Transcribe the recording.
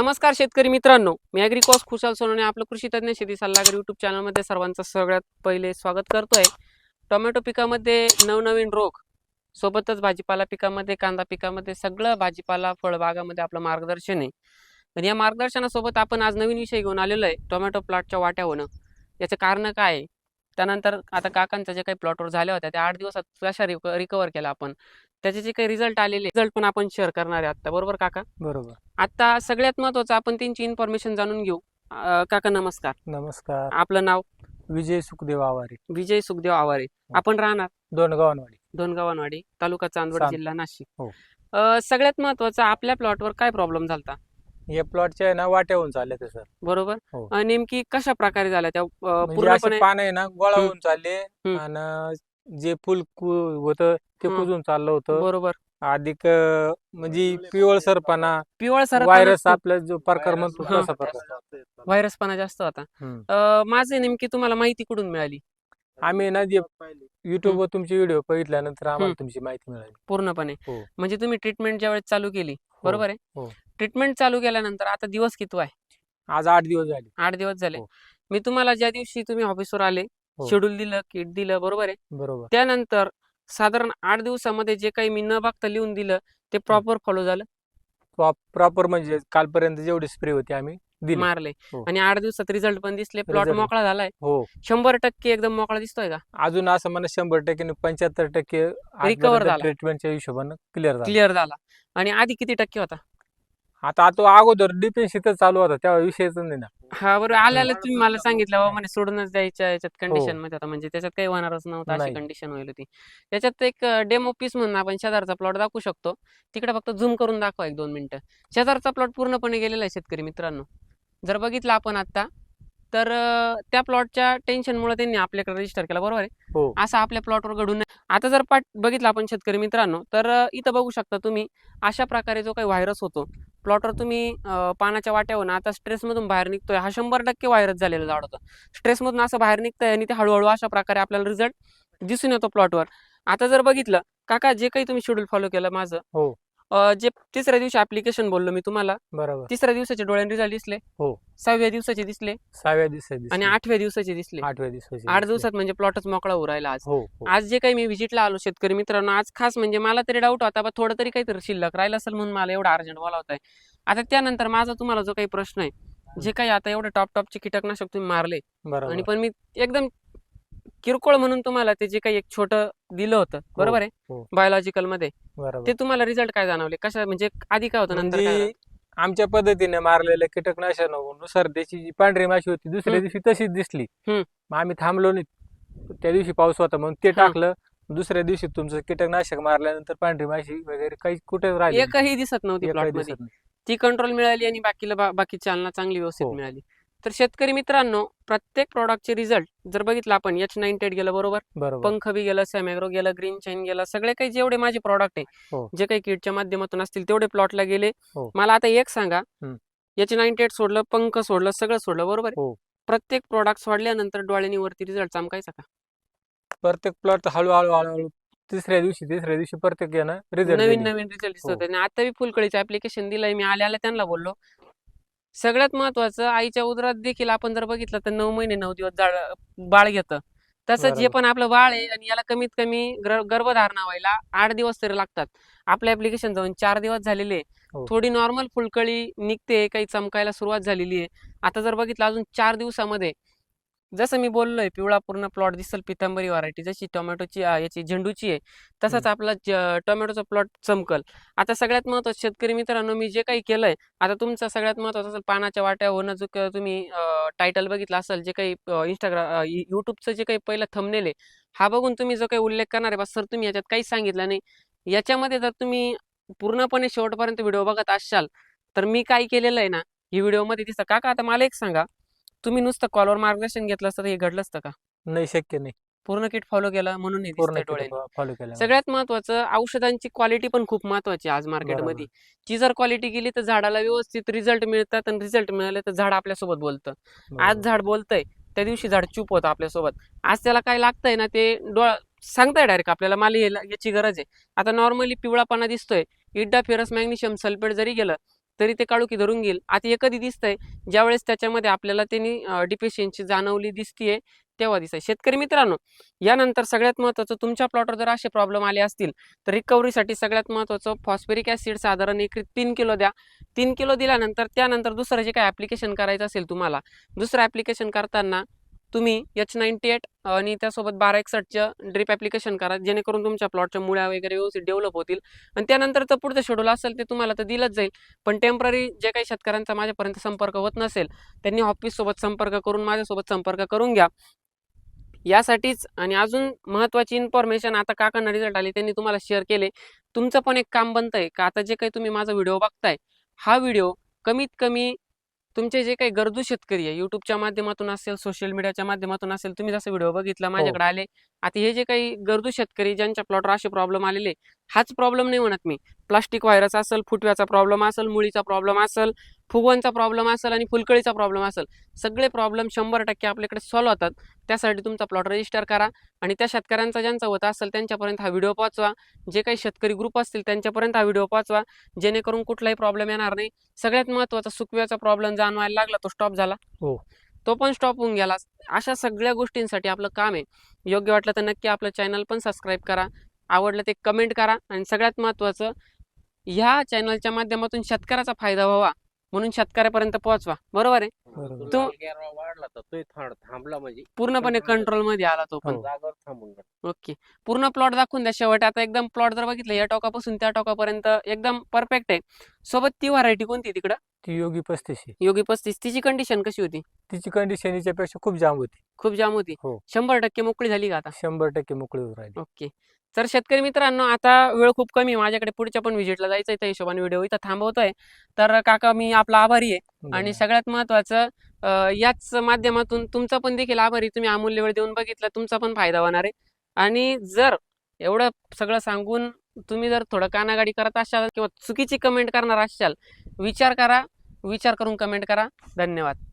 नमस्कार शेतकरी मित्रांनो. मी अॅग्रिकॉस खुशाल सोनवणे आपलं कृषी तज्ञ शेती सल्लागार युट्यूब चॅनलमध्ये सर्वांचं सगळ्यात पहिले स्वागत करतोय. टोमॅटो पिकामध्ये नवनवीन रोग सोबतच भाजीपाला पिकामध्ये कांदा पिकामध्ये सगळं भाजीपाला फळबागामध्ये आपलं मार्गदर्शन आहे. आणि या मार्गदर्शनासोबत आपण आज नवीन विषय घेऊन आलेलो आहे टोमॅटो प्लॉटच्या वाट्या होणं. याचं कारण काय आहे? त्यानंतर आता काकांच्या जे काही प्लॉटवर झाल्या होत्या त्या आठ दिवसात कशा रिकवर केला आपण? त्याचे जे काही रिझल्ट आलेले रिझल्ट पण आपण शेअर करणार आहे आता बरोबर काका? बरोबर. आता सगळ्यात महत्वाचं आपण त्यांची इन्फॉर्मेशन जाणून घेऊ. अं, काका नमस्कार. नमस्कार. आपलं नाव? विजय सुखदेव आवारे. विजय सुखदेव आवारे. आपण राहणार? दोन गावांवाडी. दोनगावांवाडी तालुका चांदवड चांद- जिल्हा नाशिक. हो. अं, सगळ्यात महत्वाचं आपल्या प्लॉटवर काय प्रॉब्लेम झालता? या प्लॉटच्या आहे ना वाट्याहून चालले ते सर बरोबर हो. अं, नेमकी कशा प्रकारे झाल्या त्या अं, म्हणजे पूर्णपणे पान आहे ना गोळावून चालले हम्म. आणि जे फुल होतं ते हम्म. कुजून चाललं होतं बरोबर अधिक अं, म्हणजे पिवळसरपणा पिवळ सर व्हायरस आपला जो प्रकार म्हणतो हा. तसा प्रकार व्हायरसपणा जास्त होता हम्म. अं, माझे नेमकी तुम्हाला माहिती कुठून मिळाली आम्ही ना जे युट्यूब वर तुमचे व्हिडिओ बघितल्यानंतर आम्हाला हम्म. तुमची माहिती मिळाली पूर्णपणे हो. म्हणजे तुम्ही ट्रीटमेंट ज्यावेळेस चालू केली बरोबर हो. ट्रीटमेंट चालू केल्यानंतर आता दिवस किती आहे? आज आठ दिवस झाले. आठ दिवस झाले. हो. मी तुम्हाला ज्या दिवशी तुम्ही ऑफिसवर आले हो. शेड्यूल दिलं किट दिलं बरोबर आहे? बरोबर. त्यानंतर साधारण आठ दिवसामध्ये जे काही मी न बघता लिहून दिलं ते प्रॉपर फॉलो झालं? प्रॉपर म्हणजे कालपर्यंत जेवढी स्प्रे होती आम्ही दिली. मारले. हो. आणि आठ दिवसात रिझल्ट पण दिसले. Plot Result. मोकळा झालाय. हो. शंभर टक्के एकदम मोकळा दिसतोय का? अजून असं म्हणा शंभर टक्के पंच्याहत्तर टक्के Recover झाला. ट्रीटमेंटच्या हिशोबानं क्लिअर झाला. क्लिअर झाला. आणि आधी किती टक्के होता? आता तो अगोदर डिफेन्स इथं चालू होता तेव्हा विषयच नाही ना. हा बरोबर आल्याला तुम्ही मला सांगितलं बाबा म्हणे सोडूनच द्यायच्या याच्यात कंडिशन हो. मध्ये होता म्हणजे त्याच्यात काही होणारच नव्हतं अशी नाही. कंडिशन होईल होती. त्याच्यात एक डेमो पीस म्हणून आपण शेजारचा प्लॉट दाखवू शकतो. तिकडे फक्त झूम करून दाखवा एक दोन मिनिटं. शेजारचा प्लॉट पूर्णपणे गेलेला आहे शेतकरी मित्रांनो. जर बघितलं आपण आता तर अं, त्या प्लॉटच्या टेन्शनमुळे त्यांनी आपल्याकडे रजिस्टर केला बरोबर आहे? हो. असं आपल्या प्लॉटवर घडून नाही. आता जर पाठ बघितलं आपण शेतकरी मित्रांनो तर अं, इथं बघू शकता तुम्ही अशा प्रकारे जो काही व्हायरस होतो प्लॉटवर तुम्ही पानाच्या वाट्यावरून आता स्ट्रेसमधून बाहेर निघतोय हा शंभर टक्के व्हायरस झालेला झाड होतं स्ट्रेसमधून असं बाहेर निघतंय आणि ते हळूहळू अशा प्रकारे आपल्याला रिझल्ट दिसून येतो प्लॉटवर आता जर बघितलं काका जे काही तुम्ही शेड्यूल फॉलो केलं माझं हो. अं, जे तिसऱ्या दिवशी ऍप्लिकेशन बोललो मी तुम्हाला बरोबर. तिसऱ्या दिवसाचे डोळ्याने रिझल्ट दिसले. हो. सहाव्या दिवसाचे दिसले. सहाव्या दिवशी आणि. आठव्या दिवसाचे दिसले. आठव्या दिवशी आठ दिवसात म्हणजे प्लॉटच मोकळा उरायला आज. हो हो. आज जे काही मी व्हिजिटला आलो शेतकरी मित्रांनो आज खास म्हणजे मला तरी डाऊट होता बा थोडं तरी काहीतरी शिल्लक राहिलं असेल म्हणून मला एवढा अर्जंट बोलावत आहे आता त्यानंतर माझा तुम्हाला जो काही प्रश्न आहे जे काही आता एवढे टॉप टॉपचे कीटकनाशक तुम्ही मारले आणि पण मी एकदम किरकोळ म्हणून तुम्हाला ते जे काही एक छोटं दिलं होतं बरोबर आहे हो. बायोलॉजिकलमध्ये ते बरोबर तुम्हाला रिझल्ट काय जाणवले कशा म्हणजे आधी काय होतं नंतर काय म्हणजे झालं? आमच्या पद्धतीने मारलेल्या कीटकनाशकनुसार त्याची जी पांढरी माशी होती दुसऱ्या हम्म. दिवशी तशीच दिसली हम्म. मग आम्ही थांबलो नाही त्या दिवशी पाऊस होता म्हणून ते हा. टाकलं दुसऱ्या दिवशी तुमचं कीटकनाशक मारल्यानंतर पांढरी माशी वगैरे काही कुठेच राहिली एकही दिसत नव्हती नाही. प्लॉट एकही मध्ये दिसत नाही. ती कंट्रोल मिळाली आणि बाकीला बा- बाकी चालना चांगली व्यवस्थित हो. मिळाली तर शेतकरी मित्रांनो प्रत्येक प्रॉडक्टचे रिझल्ट जर बघितलं आपण एच नाईन टेट गेलं बरोबर पंख बी गेलं सॅमॅग्रो गेलं ग्रीन चैन गेलं सगळे काही जेवढे माझे प्रॉडक्ट आहे हो. जे काही किटच्या माध्यमातून असतील तेवढे प्लॉटला गेले हो. मला आता एक सांगा. याचे नाईन टेट सोडलं पंख सोडलं सगळं सोडलं बरोबर? हो. प्रत्येक प्रॉडक्ट सोडल्यानंतर डोळ्यांनी वरती रिझल्ट चमकायचा का प्रत्येक प्लॉट हळूहळू हळूहळू तिसऱ्या दिवशी तिसऱ्या दिवशी प्रत्येक नवीन नवीन रिझल्ट दिसत आता मी फुलकळीचं ऍप्लिकेशन दिलंय मी आल्या आल्या त्यांना बोललो सगळ्यात महत्वाचं आईच्या उदरात देखील आपण जर बघितलं तर नऊ महिने नऊ दिवस बाळ घेतं तसं जे. पण आपलं बाळ आहे आणि याला कमीत कमी गर- गर्भधारणा व्हायला आठ दिवस तरी लागतात आपलं ऍप्लिकेशन जाऊन चार दिवस झालेले. हो. थोडी नॉर्मल फुलकळी निघते काही चमकायला सुरुवात झालेली आहे आता जर बघितलं अजून चार दिवसामध्ये जसं मी बोललोय पिवळा पूर्ण प्लॉट दिसल पितांबरी व्हरायटी. जशी टोमॅटोची याची झेंडूची आहे तसाच आपला टोमॅटोचा प्लॉट चमकल. आता सगळ्यात महत्वाचं शेतकरी मित्रांनो मी जे काही केलंय आता तुमचं सगळ्यात महत्वाचं असेल पानाच्या वाट्या होणं जो काही तुम्ही टायटल बघितलं असेल जे काही इंस्टाग्राम युट्यूबचं जे काही पहिलं थंबनेल आहे हा बघून तुम्ही जो काही उल्लेख करणार आहे बस सर तुम्ही याच्यात काहीच सांगितलं नाही. याच्यामध्ये जर तुम्ही पूर्णपणे शेवटपर्यंत व्हिडिओ बघत असाल तर मी काय केलेलं आहे ना ही व्हिडिओमध्ये दिसतं. का का आता मला एक सांगा तुम्ही नुसतं कॉलवर मार्गदर्शन घेतलं असतं तर हे घडलं असतं का? नाही शक्य नाही. पूर्ण किट फॉलो केलं म्हणून हे पूर्ण दिसतंय डोळ्याने. फॉलो केलं सगळ्यात महत्वाचं औषधांची क्वालिटी पण खूप महत्वाची आहे आज मार्केटमध्ये. ती जर क्वालिटी गेली तर झाडाला व्यवस्थित रिझल्ट मिळतात आणि रिझल्ट मिळाले तर झाड आपल्यासोबत बोलतं. आज झाड बोलतंय त्या दिवशी झाड चूप होतं आपल्यासोबत. आज त्याला काय लागतंय ना ते डोळा सांगताय डायरेक्ट आपल्याला मला हे- याची गरज आहे. आता नॉर्मली पिवळापणा दिसतोय इड्डा फेरस मॅग्नेशियम सल्फेट जरी गेलं तरी ते काळुकी धरून घेईल. आता हे कधी दिसतंय? ज्यावेळेस त्याच्यामध्ये आपल्याला त्यांनी डिफिशियन्सी जाणवली दिसतीये तेव्हा दिसतंय. शेतकरी मित्रांनो यानंतर सगळ्यात महत्त्वाचं तुमच्या प्लॉटवर जर असे प्रॉब्लेम आले असतील तर रिकव्हरीसाठी सगळ्यात महत्त्वाचं फॉस्फेरिक ॲसिड साधारण एक तीन किलो द्या. तीन किलो दिल्यानंतर त्यानंतर दुसरं जे काय ॲप्लिकेशन करायचं असेल तुम्हाला दुसरं ॲप्लिकेशन करताना तुम्ही एच नाईन्टी एट आणि त्यासोबत बारा एकसष्टचं ड्रीप ॲप्लिकेशन करा जेणेकरून तुमच्या प्लॉटच्या मुळ्या वगैरे व्यवस्थित डेव्हलप होतील. आणि त्यानंतर तर पुढचं शेड्यूल असेल ते तुम्हाला तर दिलंच जाईल. पण टेंपररी जे काही शेतकऱ्यांचा माझ्यापर्यंत संपर्क होत नसेल त्यांनी ऑफिससोबत संपर्क करून माझ्यासोबत संपर्क करून घ्या. यासाठीच आणि अजून महत्त्वाची इन्फॉर्मेशन आता काकांना रिझल्ट आले त्यांनी तुम्हाला शेअर केले. तुमचं पण एक काम बनतंय का आता जे काही तुम्ही माझा व्हिडिओ बघताय हा व्हिडिओ कमीत कमी तुमचे जे काही गरजू शेतकरी आहे युट्यूबच्या माध्यमातून असेल सोशल मीडियाच्या माध्यमातून असेल तुम्ही जसं व्हिडिओ बघितला माझ्याकडे आले. आता हे जे काही गरजू शेतकरी ज्यांच्या प्लॉटवर असे प्रॉब्लेम आलेले हाच प्रॉब्लेम नाही म्हणत मी. प्लास्टिक व्हायरस असेल फुटव्याचा प्रॉब्लेम असेल मुळीचा प्रॉब्लेम असेल फुगवणचा प्रॉब्लेम असेल आणि फुलकळीचा प्रॉब्लेम असेल सगळे प्रॉब्लेम शंभर टक्के आपल्याकडे सॉल्व्ह होतात. त्यासाठी तुमचा प्लॉट रजिस्टर करा आणि त्या शेतकऱ्यांचा ज्यांचा होत असेल त्यांच्यापर्यंत हा व्हिडिओ पोहोचवा. जे काही शेतकरी ग्रुप असतील त्यांच्यापर्यंत हा व्हिडिओ पोहोचवा. जेणेकरून कुठलाही प्रॉब्लेम येणार नाही. सगळ्यात महत्त्वाचा सुकव्याचा प्रॉब्लेम जाणवायला लागला तो स्टॉप झाला. हो. तो पण स्टॉप होऊन गेला. अशा सगळ्या गोष्टींसाठी आपलं काम आहे. योग्य वाटलं तर नक्की आपलं चॅनल पण सबस्क्राईब करा. आवडलं ते कमेंट करा. आणि सगळ्यात महत्त्वाचं ह्या चॅनलच्या माध्यमातून शेतकऱ्याचा फायदा व्हावा. म्हणून शेतकऱ्यापर्यंत पोहोचवा. बरोबर आहे? बरोबर. तो- गारवा वाढला तर तो थांड थांबला म्हणजे पूर्णपणे कंट्रोलमध्ये आला तो पण. हो. जागेवर थांबून गेला. ओके. पूर्ण प्लॉट दाखवून द्या शेवट. आता एकदम प्लॉट जर बघितलं या टोकापासून त्या टोकापर्यंत एकदम परफेक्ट आहे. सोबत ती व्हरायटी कोणती तिकडं? ती योगी पस्तीस. योगी पस्तीस. तिची कंडिशन कशी होती? तिची कंडिशन याच्यापेक्षा खूप जाम होती. खूप जाम होती. हो. शंभर टक्के मोकळी झाली का आता? शंभर टक्के मोकळी होऊन राहिली. ओके. तर शेतकरी मित्रांनो आता वेळ खूप कमी आहे. माझ्याकडे पुढच्या पण व्हिजिटला जायचं आहे त्या हिशोबाने व्हिडिओ इथं थांबवतोय. तर काका मी आपला आभारी आहे. आणि. सगळ्यात महत्वाचं याच माध्यमातून तुमचा पण देखील आभारी तुम्ही अमूल्य वेळ देऊन बघितला तुमचा पण फायदा होणार आहे. आणि जर एवढं सगळं सांगून तुम्ही जर थोडं कानागाडी करत असाल किंवा चुकीची कमेंट करणार असाल विचार करा. विचार करून कमेंट करा. धन्यवाद.